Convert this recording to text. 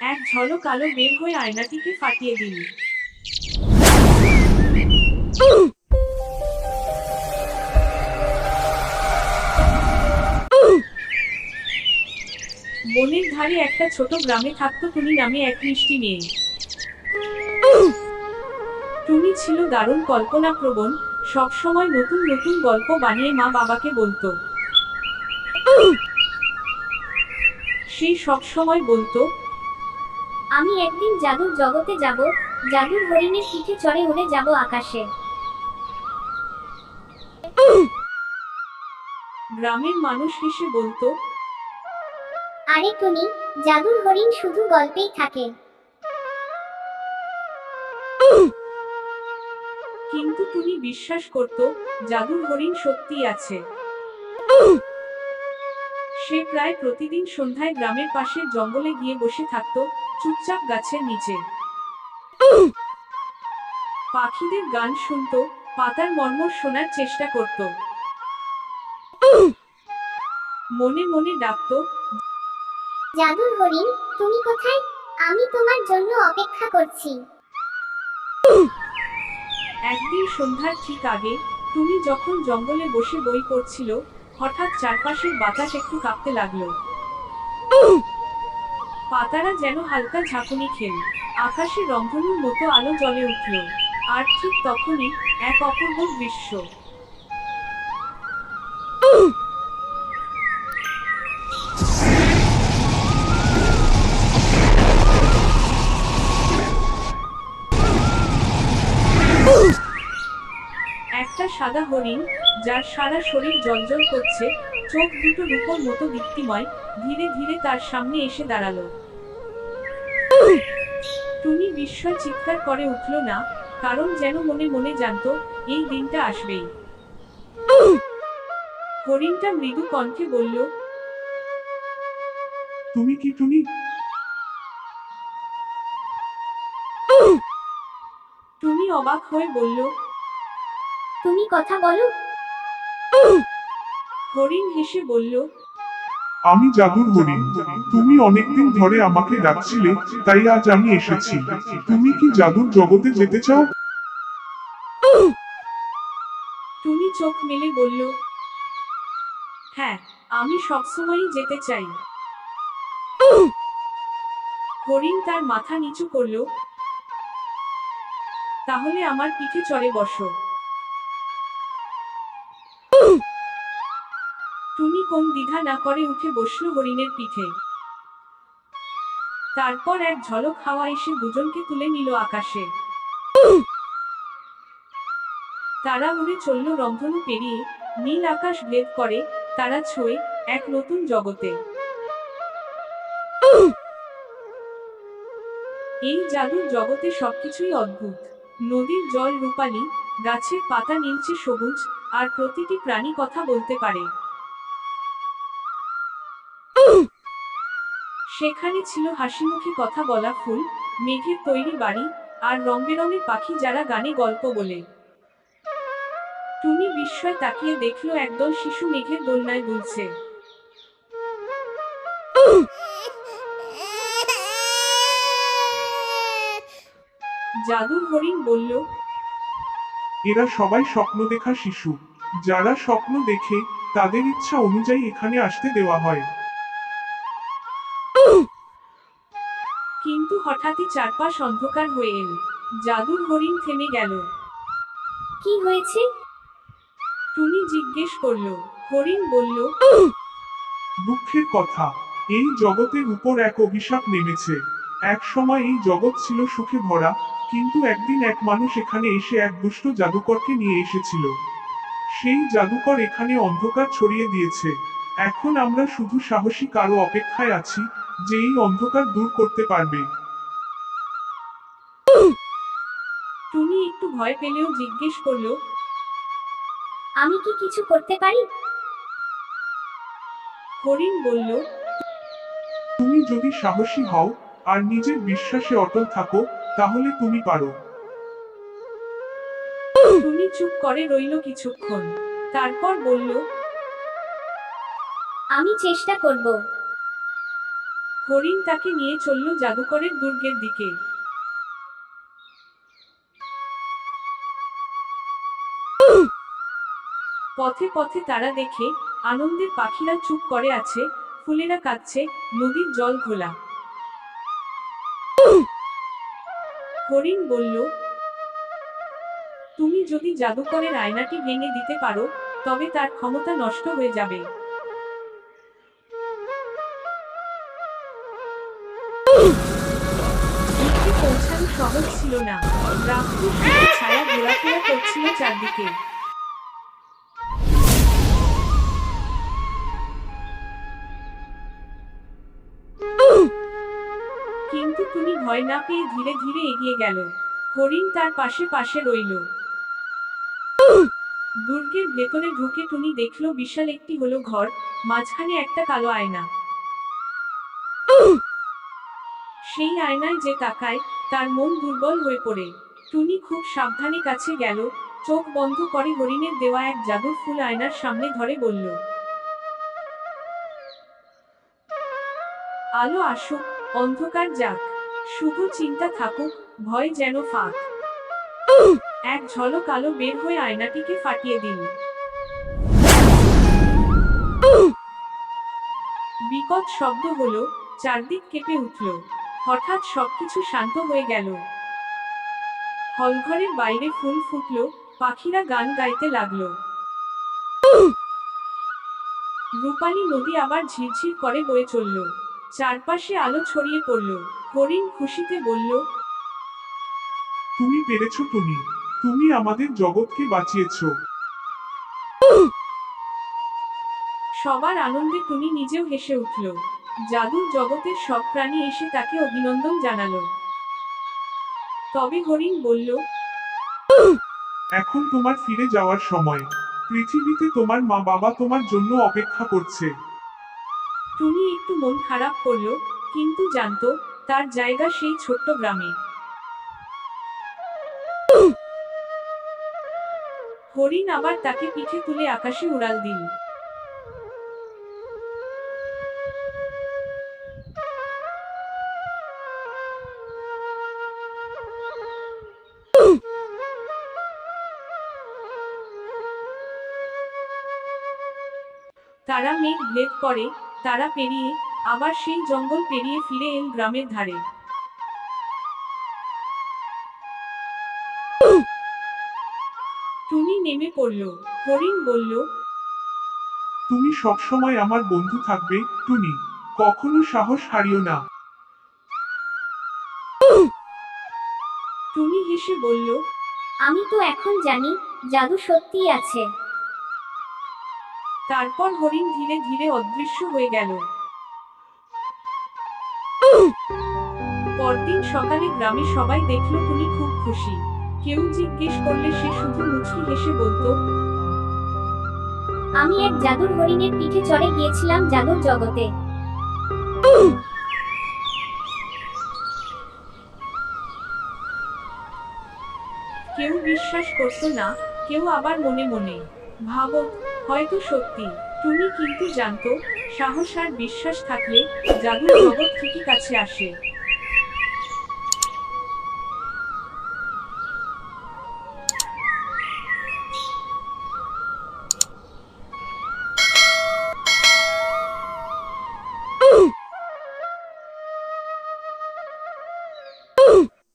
এক ঝলক আলো বের হয়ে আয়নাটিকে ফাটিয়ে দিল। বনের ধারে একটা ছোট গ্রামে থাকতো টুনি নামে এক মিষ্টি মেয়ে। টুনি ছিল দারুণ কল্পনা প্রবণ সবসময় নতুন নতুন গল্প বানিয়ে মা বাবাকে বলতো। সেই সবসময় বলতো আমি একদিন জাদুর জগতে যাব জাদুর হরিণের পিঠে চড়ে উড়ে যাব আকাশে। গ্রামের মানুষ হেসে বলতো আরে টুনি জাদুর হরিণ শুধু গল্পেই থাকে। কিন্তু টুনি বিশ্বাস করত জাদুর হরিণ সত্যি আছে। সে প্রায় প্রতিদিন সন্ধ্যায় গ্রামের পাশে জঙ্গলে গিয়ে বসে থাকত চুপচাপ গাছের নিচে। পাখিদের গান শুনতো পাতার মর্মর শোনার চেষ্টা করত। মনে মনে ডাকতো জাদুর হরিণ তুমি কোথায়? আমি তোমার জন্য অপেক্ষা করছি। একদিন সন্ধ্যার ঠিক আগে তুমি যখন জঙ্গলে বসে বই পড়ছিল হঠাৎ চারপাশের বাতাস একটু কাঁপতে লাগল। পাতারা যেন হালকা ঝাঁকুনি খেল। আকাশে রংধনুর মতো আলো জ্বলে উঠল। আর ঠিক তখনই এক অপূর্ব দৃশ্য। একটা সাদা হরিণ, যার সারা শরীর জলজল করছে চোখ দুটো রূপোর মতো দীপ্তিময়। ধীরে ধীরে তার সামনে এসে দাঁড়াল। টুনি বিস্ময় চিৎকার করে উঠল না কারণ যেন মনে মনে জানতো এই দিনটা আসবেই। হরিণটা মৃদু কণ্ঠে বলল তুমি কি টুনি টুনি অবাক হয়ে বলল তুমি কথা বলো। হরিণ হেসে বলল আমি জাদুর হরিণ তুমি অনেকদিন ধরে আমাকে ডাকছিলে তাই আজ আমি এসেছি। তুমি কি জাদুর জগতে যেতে চাও? টুনি চোখ মেলে বলল হ্যাঁ আমি সবসময়ই যেতে চাই। হরিণ তার মাথা নিচু করল তাহলে আমার পিঠে চড়ে বসো। কোন দ্বিধা না করে উঠে বসল হরিণের পিঠে। তারপর এক ঝলক হাওয়া এসে দুজনকে তুলে নিল আকাশে। তারা উড়ে চলল রংধনু পেরিয়ে, নীল আকাশ ভেদ করে, তারা ছোঁয়ে এক নতুন জগতে। এই জাদুর জগতে সবকিছুই অদ্ভুত। নদীর জল রূপালী, গাছের পাতা নীলচে সবুজ, আর প্রতিটি প্রাণী কথা বলতে পারে। সেখানে ছিল হাসিমুখী কথা বলা ফুল, মেঘের তৈরি বাড়ি, আর রং বেরঙের পাখি যারা গানে গল্প বলে। টুনি বিস্ময় তাকিয়ে দেখল একদল শিশু মেঘের দোলনায় দুলছে। জাদুর হরিণ বলল, এরা সবাই স্বপ্ন দেখা শিশু। যারা স্বপ্ন দেখে, তাদের ইচ্ছা অনুযায়ী এখানে আসতে দেওয়া হয়। হঠাৎই চারপাশ অন্ধকার হয়ে এল। জাদুর হরিণ থেমে গেল। কি হয়েছে? টুনি জিজ্ঞেস করল। হরিণ বলল দুঃখের কথা এই জগতের উপর এক অভিশাপ নেমেছে। এক সময় এই জগৎ ছিল সুখে ভরা কিন্তু একদিন এক মানুষ এখানে এসে এক দুষ্ট জাদুকরকে নিয়ে এসেছিল। সেই জাদুকর এখানে অন্ধকার ছড়িয়ে দিয়েছে। এখন আমরা শুধু সাহসী কারও অপেক্ষায় আছি যে এই অন্ধকার দূর করতে পারবে। একটু ভয় পেলেও জিজ্ঞেস করল আমি কি কিছু করতে পারি? হরিণ বলল তুমি যদি সাহসী হও আর নিজের বিশ্বাসে অটল থাকো তাহলে তুমি পারো। টুনি চুপ করে রইল কিছুক্ষণ তারপর বলল আমি চেষ্টা করব। হরিণ তাকে নিয়ে চলল জাদুকরের দুর্গের দিকে। পথে পথে তারা দেখে, আনন্দের পাখিরা চুপ করে আছে, ফুলেরা কাঁদছে, নদীর জল ঘোলা। হরিণ বলল, তুমি যদি জাদুকরের আয়নাটি ভেঙে দিতে পারো, তবে তার ক্ষমতা নষ্ট হয়ে যাবে। পৌঁছানো সহজ ছিল না। রাত্রির শুধু ছায়া ঘোরাফেরা করছিল চারদিকে। কিন্তু তুমি ভয় না পেয়ে ধীরে ধীরে এগিয়ে গেল। হরিণ তার পাশে পাশে রইল। দুর্গের ভেতরে ঢুকে টুনি দেখল বিশাল একটি হলো ঘর, মাঝখানে একটা কালো আয়না। সেই আয়নায় যে তাকায়, তার মন দুর্বল হয়ে পড়ে। টুনি খুব সাবধানে কাছে গেল, চোখ বন্ধ করে হরিণের দেওয়া এক জাদুর ফুল আয়নার সামনে ধরে বলল, আলো আসুক। অন্ধকার যাক শুভ চিন্তা থাকুক, ভয় যেন ফাঁক। এক ঝলক আলো বের হয়ে আয়নাটিকে ফাটিয়ে দিল। বিকট শব্দ হলো, চারদিক কেঁপে উঠল। হঠাৎ সবকিছু শান্ত হয়ে গেল। হলঘরের বাইরে ফুল ফুটলো, পাখিরা গান গাইতে লাগল। রূপালী নদী আবার ঝিরঝির করে বয়ে চলল। চারপাশে আলো ছড়িয়ে পড়ল। হরিণ খুশিতে বলল তুমি পেরেছ তুমি তুমি আমাদের জগৎকে বাঁচিয়েছো। সবার আনন্দে টুনি নিজেও হেসে উঠল। জাদুর জগতের সব প্রাণী এসে তাকে অভিনন্দন জানালো। তবে হরিণ বলল এখন তোমার ফিরে যাওয়ার সময়। পৃথিবীতে তোমার মা বাবা তোমার জন্য অপেক্ষা করছে। টুনি একটু মন খারাপ করল কিন্তু জানতো, তার জায়গা সেই ছোট্ট গ্রামে। হরিণ আবার তাকে পিঠে তুলে আকাশে উড়াল দিল। তারা মেঘ ভেদ করে তারা পেরিয়ে আবার সেই জঙ্গল পেরিয়ে ফিরে এল গ্রামের ধারে। টুনি নেমে পড়ল হরিণ বলল তুমি সবসময় আমার বন্ধু থাকবে টুনি। কখনো সাহস হারিও না। টুনি হেসে বলল আমি তো এখন জানি জাদু সত্যিই আছে। তারপর হরিণ ধীরে ধীরে অদৃশ্য হয়ে গেল। পরদিন সকালে গ্রামে সবাই দেখল টুনি খুব খুশি। কেউ জিজ্ঞেস করলে সে শুধু মুচকি হেসে বলতো আমি এক জাদুর হরিণের পিঠে চড়ে গিয়েছিলাম জাদুর জগতে। কেউ বিশ্বাস করতো না কেউ আবার মনে মনে ভাবত হয়তো সত্যি। তুমি কিন্তু জানতো সাহস আর বিশ্বাস থাকলে জাদুর জগৎ ঠিকই কাছে আসে।